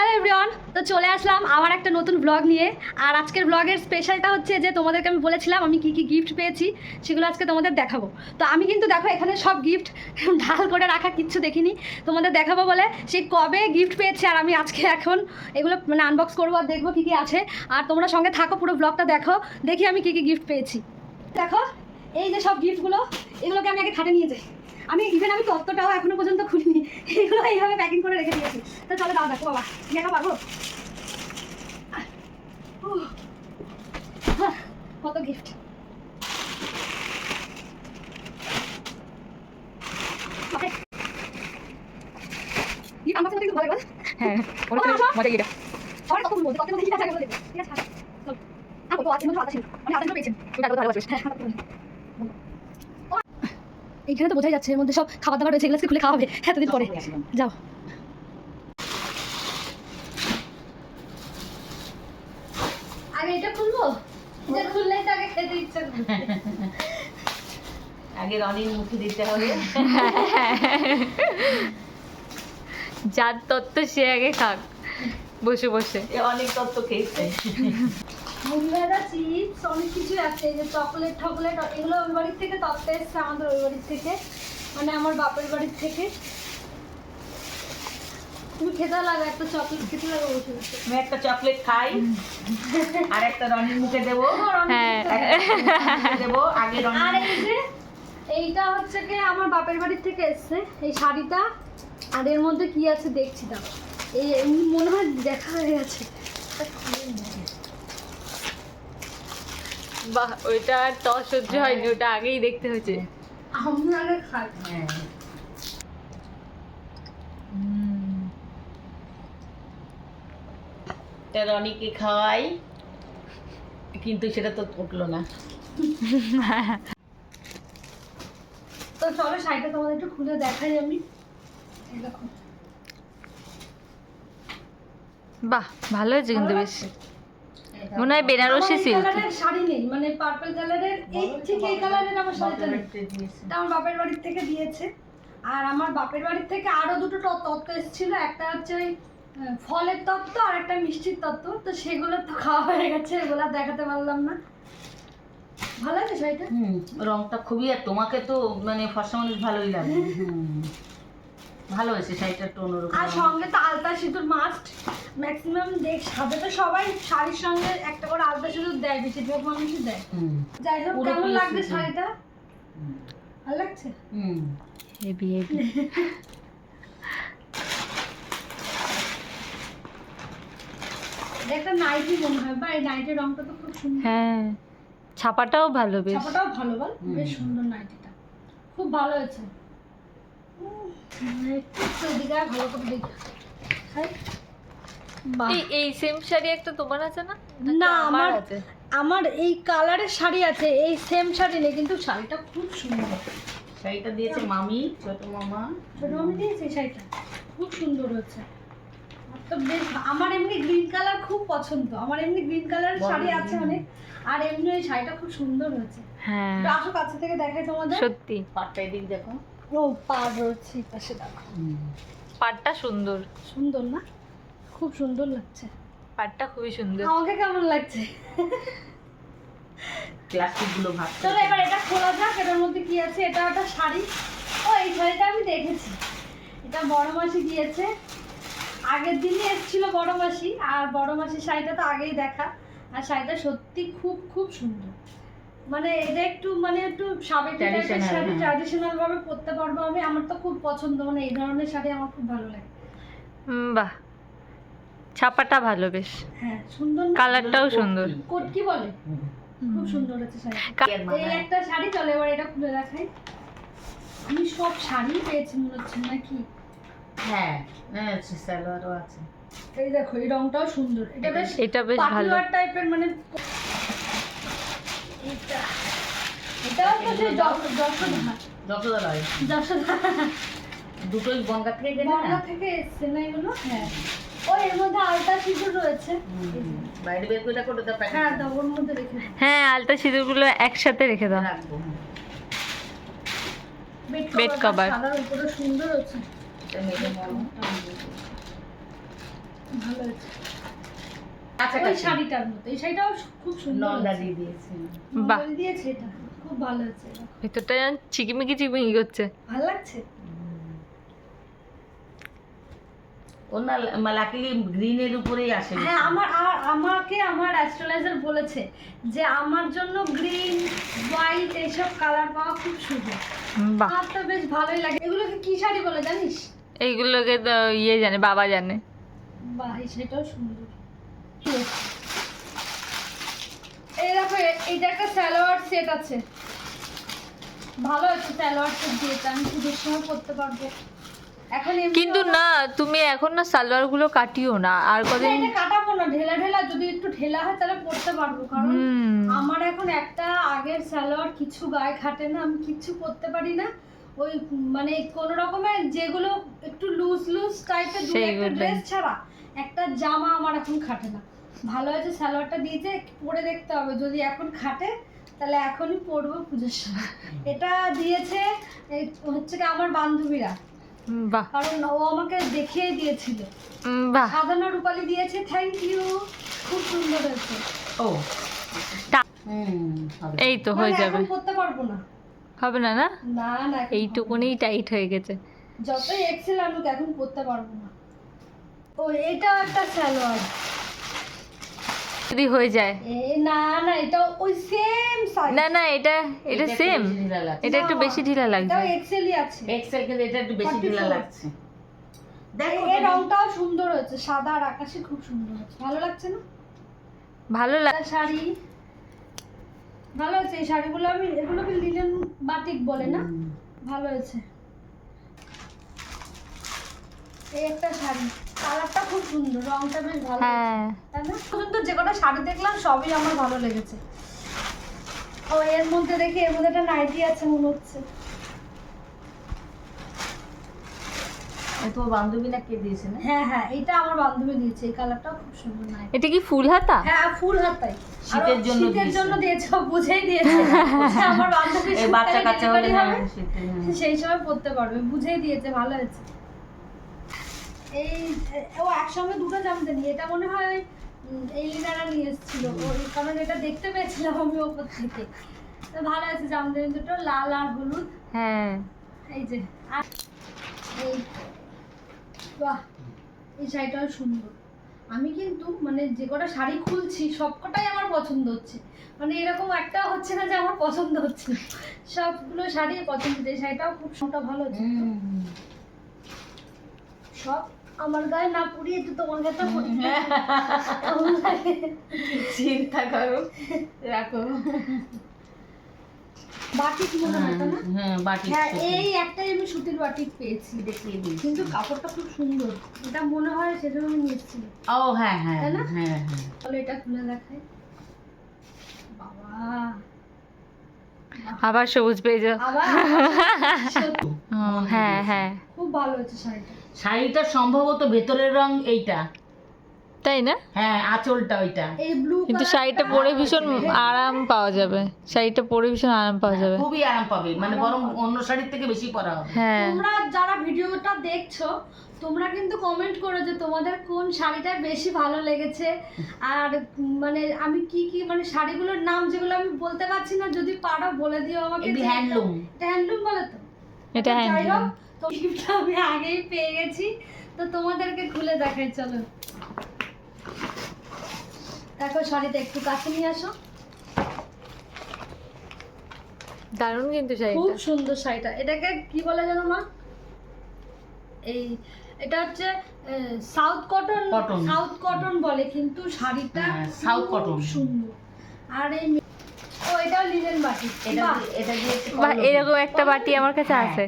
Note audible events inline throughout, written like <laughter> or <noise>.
Hello everyone তো চলে আসলাম আবার একটা নতুন ব্লগ নিয়ে। আর আজকের ব্লগের স্পেশালটা হচ্ছে যে তোমাদেরকে আমি বলেছিলাম আমি কি কি গিফট পেয়েছি, সেগুলো আজকে তোমাদের দেখাবো। তো আমি কিন্তু দেখো এখানে সব গিফট <laughs> ঢাল করে রাখা কিচ্ছু দেখিনি। তোমাদের দেখাবো বলে সেই কবে গিফট পেয়েছি আর আমি আজকে এখন এগুলো মানে আনবক্স করব আর দেখব কী কী আছে। আর তোমরা সঙ্গে থাকো, পুরো ব্লগটা দেখো, দেখি আমি কী কী গিফট পেয়েছি। দেখো এই যে সব গিফটগুলো এগুলোকে আমি আগে খাটে নিয়ে যাই। আমি ইভেন আমি তত্ত্বটাও এখনও পর্যন্ত খুলিনি। এগুলো এইভাবে প্যাকিং করে রেখে দিয়েছি। তো চলো দাও দেখো বাবা দেখা পাবো কত গিফট হ্যাঁ মজা গিয়ে সবার কত বলব কত ঠিক আছে ঠিক আছে চল। আর কত আছে হয় হ্যাঁ। এইখানে তো বোঝাই যাচ্ছে এর মধ্যে সব খাবার দাবার রয়েছে এগুলো খুলে খাওয়া হবে। এতদিন পরে। যাও। আগে এটা খুলবো? এটা খুললেই তো আগে খেতে ইচ্ছা আগে রনির মুখে দিতে হবে। যার তত্ত্ব সে আগে খাক। বসে বসে। এ অনেক তত্ত্ব খেয়েছে। চিপস অনেক কিছু আছে যে চকলেট টকলেট এগুলো ওই বাড়ির থেকে তত্ত্ব এসছে আমাদের ওই বাড়ির থেকে মানে আমার বাপের বাড়ির থেকে। তুমি খেতে লাগো একটা চকলেট খেতে লাগো বসে আমি একটা চকলেট খাই <laughs> আর একটা রনির মুখে দেবো। হ্যাঁ। দেবো। আগে আর এই যে এইটা হচ্ছে কি আমার বাপের বাড়ির থেকে এসছে এই শাড়িটা। আর এর মধ্যে কি আছে দেখছি দাও এই এমনি মনে হয় দেখা হয়ে গেছে। বাহ ওইটা তো সহ্য হয়নি ওটা আগেই দেখতে হয়েছে। আমি আগে খাই হ্যাঁ রনিকে খাওয়াই কিন্তু সেটা তো উঠল না। তো চলো শাড়িটা তোমাদের একটু খুলে দেখাই আমি। বাহ ভালো হয়েছে কিন্তু বেশ। মনে হয় বেনারসি সিল্ক শাড়ি নেই মানে পার্পল কালারের এই ঠিক এই কালারের আমার শাড়িটা নেই। এটা আমার বাপের বাড়ির থেকে দিয়েছে। আর আমার বাপের বাড়ির থেকে আরও দুটো তত্ত্ব এসেছিল। একটা হচ্ছে ওই ফলের তত্ত্ব আর একটা মিষ্টির তত্ত্ব। তো সেগুলো তো খাওয়া হয়ে গেছে এগুলো দেখাতে পারলাম না। ভালো আছে শাড়িটা? হুম রংটা খুবই আর তোমাকে তো মানে ফর্সা মানুষ ভালোই লাগে। ভালো হয়েছে শাড়িটা একটু অন্যরকম। আর সঙ্গে তো আলতা সিঁদুর মাস্ট ম্যাক্সিমাম দেখ সাথে তো সবাই শাড়ির সঙ্গে একটা করে আলতা সিঁদুর দেয় বেশিরভাগ মানুষই দেয়। যাই হোক কেমন লাগছে শাড়িটা? ভালো লাগছে? হুম। হেভি হেভি একটা নাইটি মনে হয় বা এই নাইটের রংটা তো খুব সুন্দর। হ্যাঁ ছাপাটাও ভালো বেশ। ছাপাটাও ভালো বল বেশ সুন্দর নাইটিটা খুব ভালো হয়েছে। একটু আয়, ভালো করে দেখি। হাই। এই এই সেম শাড়ি একটা তোমার আছে না? না আমার আছে? আমার এই কালারের শাড়ি আছে এই সেম শাড়ি নেই কিন্তু শাড়িটা খুব সুন্দর। শাড়িটা দিয়েছে মামি ছোট মামা। ছোট আমি দিয়েছি এই শাড়িটা? খুব সুন্দর হয়েছে। আমার তো বেশ আমার এমনি গ্রিন কালার খুব পছন্দ। আমার এমনি গ্রিন কালারের শাড়ি আছে অনেক আর এমনি এই শাড়িটা খুব সুন্দর হয়েছে। হ্যাঁ। আসো কাছে থেকে দেখাই তোমাদের। সত্যি। পাটটা দিক দেখো। ও পার রয়েছে পাশে দেখো। পাটটা সুন্দর। সুন্দর না? খুব সুন্দর লাগছে। পাটটা খুবই সুন্দর। আমাকে কেমন লাগছে? প্লাস্টিকগুলো ভাগ চলো এবার এটা খোলা যাক এটার মধ্যে কি আছে? এটা একটা শাড়ি। ও এই শাড়িটা আমি দেখেছি। এটা বড় মাসি দিয়েছে। আগের দিনই এসেছিল বড় মাসি আর বড় মাসির শাড়িটা তো আগেই দেখা। আর শাড়িটা সত্যি খুব খুব সুন্দর। মানে এটা একটু মানে একটু সাবেকি টাইপের শাড়ি। ট্র্যাডিশনাল ভাবে পরতে পারব আমি। আমার তো খুব পছন্দ মানে এই ধরনের শাড়ি আমার খুব ভালো লাগে। হুম, বাহ। ছাপাটা ভালো বেশ। হ্যাঁ সুন্দর কালারটাও সুন্দর। কোট কি বলে? খুব সুন্দর আছে শাড়ি। এই একটা শাড়ি চলে এবার এটা খুলে আমি সব শাড়ি পেয়েছি মনে হচ্ছে নাকি? হ্যাঁ হ্যাঁ সালোয়ারও আছে। এই দেখো এই রংটাও সুন্দর। এটা বেশ এটা বেশ ভালো। টাইপের মানে এটা এটাও তো দুটোই বনগা থেকে বনগা থেকে এসছে না এগুলো হ্যাঁ। ও এর মধ্যে আলতা সিঁদুর রয়েছে। বাইরে বের করে করে দাও হ্যাঁ দাও ওর মধ্যে রেখে হ্যাঁ আলতা সিঁদুরগুলো একসাথে রেখে দাও। রাখব। হুম। Bed সাদার উপরে সুন্দর হচ্ছে এটা মেরে মরো ভালো হয়েছে আচ্ছা ওই শাড়িটার মতো এই শাড়িটাও খুব সুন্দর নলদা দিয়ে দিয়েছে। বাহ। দিয়েছে এটা। খুব ভালো। ভেতরটা চিকিমিকি চিকিমিকি করছে। ভালো লাগছে? ওর না লাকিলি গ্রিনের উপরেই আসে। হ্যাঁ আমার আর আমাকে আমার অ্যাস্ট্রোলাইজার বলেছে যে আমার জন্য গ্রিন হোয়াইট এইসব কালার পাওয়া খুব শুভ বাহ। আমার তো বেশ ভালোই লাগে। এগুলোকে কি শাড়ি বলে জানিস? এইগুলোকে তো ইয়ে জানে বাবা জানে। বাহ শাড়িটাও সুন্দর। এই দেখো এইটা একটা সালোয়ার সেট আছে। ভালো আছে সালোয়ার সেট দিয়েছে আমি পুজোর সময় পরতে পারব। কিন্তু না তুমি এখন না সালোয়ারগুলো কাটিও না। আর না, কদিন কাটাবো না ঢেলা ঢেলা যদি একটু ঢেলা হয় তাহলে পরতে পারব কারণ আমার এখন একটা আগের সালোয়ার কিছু গায়ে খাটে না আমি কিছু করতে পারি না। ওই মানে কোন রকমের যেগুলো একটু লুজ লুজ টাইপের দু একটা ড্রেস ছাড়া একটা জামা আমার এখন খাটে না। ভালো হয়েছে সালোয়ারটা দিয়েছে পরে দেখতে হবে। যদি এখন খাটে তাহলে এখনই পরবো পুজোর সময়। এটা দিয়েছে হচ্ছে কি আমার বান্ধবীরা। বাহ। কারণ ও আমাকে দেখিয়ে দিয়েছিল। বাহ। সাধারণ রূপালি দিয়েছে থ্যাংক ইউ খুব সুন্দর হয়েছে। ও। এই তো হয়ে মানে যাবে। এখন করতে পারব না। হবে না না? না না এইটুকুনি টাইট হয়ে গেছে। যতই এক্সেল আনুক এখন করতে পারব না। ও এটা একটা সালোয়ার যদি হয়ে যায়। না না এটা ওই সেম সাইজ না না এটা এটা সেম। এটা একটু বেশি ঢিলা লাগছে। এটাও এক্সেলই আছে। এক্সেল কিন্তু এটা একটু বেশি ঢিলা লাগছে। দেখো এ- এর রংটাও সুন্দর হয়েছে। সাদা আর আকাশি খুব সুন্দর হয়েছে। ভালো লাগছে না? ভালো লাগ শাড়ি। ভালো হয়েছে। এই শাড়িগুলো আমি এগুলোকে লিলেন বাটিক বলে না? ভালো হয়েছে। এই একটা শাড়ি। কালারটা সুন্দর রংটা বেশ ভালো হ্যাঁ। পর্যন্ত যে কটা শাড়ি দেখলাম সবই আমার ভালো লেগেছে। ও এর মধ্যে দেখি এর মধ্যে একটা নাইটি আছে মনে হচ্ছে। তোমার বান্ধবী না কে দিয়েছে না? হ্যাঁ হ্যাঁ এটা আমার বান্ধবী দিয়েছে। এই কালারটাও খুব সুন্দর নাইটি এটা কি ফুল হাতা? হ্যাঁ ফুল হাতাই। শীতের জন্য শীতের দিয়েছে। জন্য দিয়েছে বুঝেই দিয়েছে। আমার বান্ধবী বাচ্চা কাচ্চা হলে। সেই সময় পড়তে পারবে বুঝেই দিয়েছে ভালো হয়েছে। এই ও একসঙ্গে দুটো জামতে নিয়ে এটা মনে হয় এই লিনারা নিয়ে এসেছিল। কারণ এটা দেখতে পেয়েছিলাম আমি ওপর থেকে। তো ভালো আছে জামদানি দুটো লাল আর হলুদ। হ্যাঁ। এই যে আর এই বাহ এই শাড়িটাও সুন্দর। আমি কিন্তু মানে যে কটা শাড়ি খুলছি সবকটাই আমার পছন্দ হচ্ছে। মানে এরকম একটা হচ্ছে না যে আমার পছন্দ হচ্ছে। সবগুলো শাড়ি পছন্দ হচ্ছে এই শাড়িটাও খুব সুন্দর ভালো হচ্ছে। সব আমার গায়ে না পুড়িয়ে তো তোমার গায়ে পুড়িয়ে চিন্তা করো রাখো। বাটিক মনে হয় না? হ্যাঁ বাটি হ্যাঁ এই একটাই আমি সুতির বাটিক পেয়েছি দেখিয়ে দিই। কিন্তু কাপড়টা খুব সুন্দর। এটা মনে হয় সেজন্য আমি নিয়েছি। ও হ্যাঁ হ্যাঁ তাই না? হ্যাঁ হ্যাঁ। তাহলে এটা খুলে দেখাই। বাবা। আবার সবুজ পেয়ে যাও। <laughs> হ্যাঁ হ্যাঁ। খুব ভালো হয়েছে শাড়িটা। শাড়িটা সম্ভবত ভেতরের রং এইটা। তাই না? হ্যাঁ আঁচলটা ওইটা। এই ব্লু কিন্তু শাড়িটা পরে ভীষণ আরাম পাওয়া যাবে। শাড়িটা পরে ভীষণ আরাম পাওয়া যাবে। খুবই আরাম পাবে। মানে বরং অন্য শাড়ির থেকে বেশি পরা হবে। হ্যাঁ। তোমরা যারা ভিডিওটা দেখছ তোমরা কিন্তু কমেন্ট করো যে তোমাদের কোন শাড়িটা বেশি ভালো লেগেছে। আর মানে আমি কি কি মানে শাড়িগুলোর নাম যেগুলো আমি বলতে পারছি না যদি পারো বলে দিও আমাকে হ্যান্ডলুম এটা হ্যান্ডলুম বলে তো। এটা হ্যান্ডলুম তো গিফটটা আমি আগেই পেয়ে গেছি। তো তোমাদেরকে খুলে দেখাই চলো। দেখো শাড়িটা একটু কাছে নিয়ে আসো। দারুণ কিন্তু খুব সুন্দর শাড়িটা। এটাকে কি বলে জানো মা? এই এটা হচ্ছে সাউথ কটন। সাউথ কটন বলে কিন্তু শাড়িটা হ্যাঁ, south খুব cotton। সুন্দর। আর এই ও এটাও লিনেন বাটি। এটা এটা দিয়ে এরকম একটা বাটি আমার কাছে হ্যাঁ। আছে।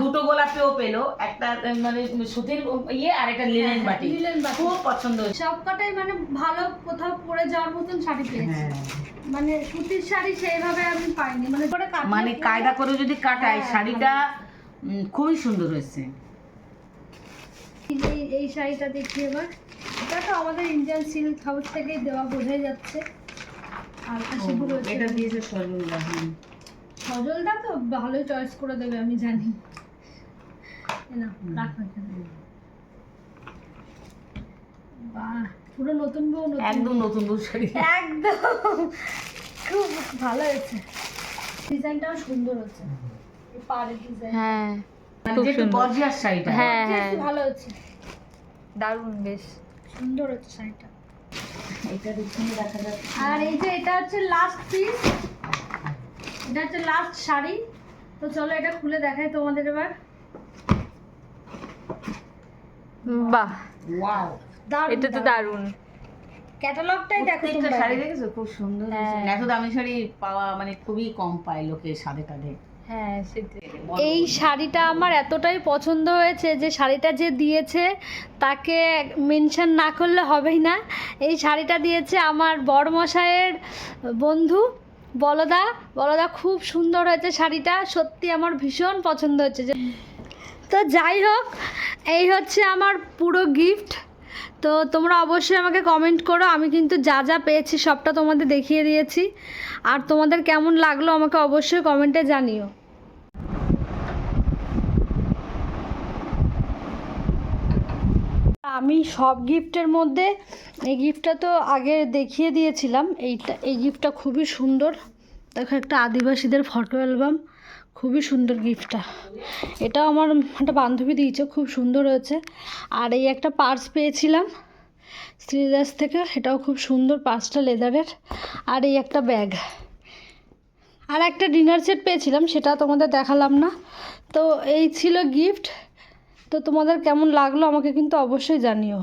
দুটো গোলাপিও পেল একটা মানে সুতির ইয়ে আর একটা লিনেন বাটি। লিনেন বাটি। খুব পছন্দ হয়েছে। সবকটাই মানে ভালো কোথাও পরে যাওয়ার মতন শাড়ি পেয়েছি। হ্যাঁ মানে সুতির শাড়ি সেইভাবে আমি পাইনি। মানে করে মানে কায়দা করে যদি কাটায় হ্যাঁ, শাড়িটা খুবই সুন্দর হয়েছে। এই এই শাড়িটা দেখি এবার। এটা তো আমাদের ইন্ডিয়ান সিল্ক হাউস থেকেই দেওয়া বোঝাই যাচ্ছে। আর এটা দিয়েছে সজলদা সজলটা তো ভালোই চয়েস করে দেবে আমি জানি। এই রাখো বাহ পুরো নতুন বউ নতুন একদম নতুন বউ শাড়ি। একদম। খুব ভালো হয়েছে। ডিজাইনটাও সুন্দর হচ্ছে পাড়ের ডিজাইন। হ্যাঁ। মানে খুব সুন্দর। গর্জিয়াস শাড়িটা। হ্যাঁ হ্যাঁ। ভালো হচ্ছে দারুণ বেশ। সুন্দর হচ্ছে শাড়িটা। এটা দেখুন দেখা যাচ্ছে। আর এই যে এটা হচ্ছে লাস্ট পিস এটা হচ্ছে লাস্ট শাড়ি। তো চলো এটা খুলে দেখাই তোমাদের এবার। বাহ। ওয়াও এটা তো দারুণ। ক্যাটালগটাই দেখো তোমরা। শাড়ি দেখেছ? খুব সুন্দর হ্যাঁ। এত দামি শাড়ি পাওয়া মানে খুবই কম পায় লোকে সাদে কাঁধে। হ্যাঁ এই শাড়িটা আমার এতটাই পছন্দ হয়েছে যে শাড়িটা যে দিয়েছে তাকে মেনশন না করলে হবেই না। এই শাড়িটা দিয়েছে আমার বড়মশাইয়ের বন্ধু। বলদা বলদা খুব সুন্দর হয়েছে শাড়িটা। সত্যি আমার ভীষণ পছন্দ হচ্ছে যে তো যাই হোক, এই হচ্ছে আমার পুরো গিফট তো তোমরা অবশ্যই আমাকে কমেন্ট করো, আমি কিন্তু যা যা পেয়েছি সবটা তোমাদের দেখিয়ে দিয়েছি। আর তোমাদের কেমন লাগল আমাকে অবশ্যই কমেন্টে জানিও। আমি সব গিফটের মধ্যে, এই গিফটটা তো আগে দেখিয়ে দিয়েছিলাম। এইটা, এই গিফটটা খুবই সুন্দর। দেখো একটা আদিবাসীদের ফটো অ্যালবাম, খুবই সুন্দর গিফটটা। এটাও আমার একটা বান্ধবী দিয়েছে, খুব সুন্দর হয়েছে। আর এই একটা পার্স পেয়েছিলাম শ্রীদাস থেকে এটাও খুব সুন্দর পার্সটা লেদারের। আর এই একটা ব্যাগ। আর একটা ডিনার সেট পেয়েছিলাম, সেটা তোমাদের দেখালাম না। তো এই ছিল গিফট। তো তোমাদের কেমন লাগল আমাকে কিন্তু অবশ্যই জানিও।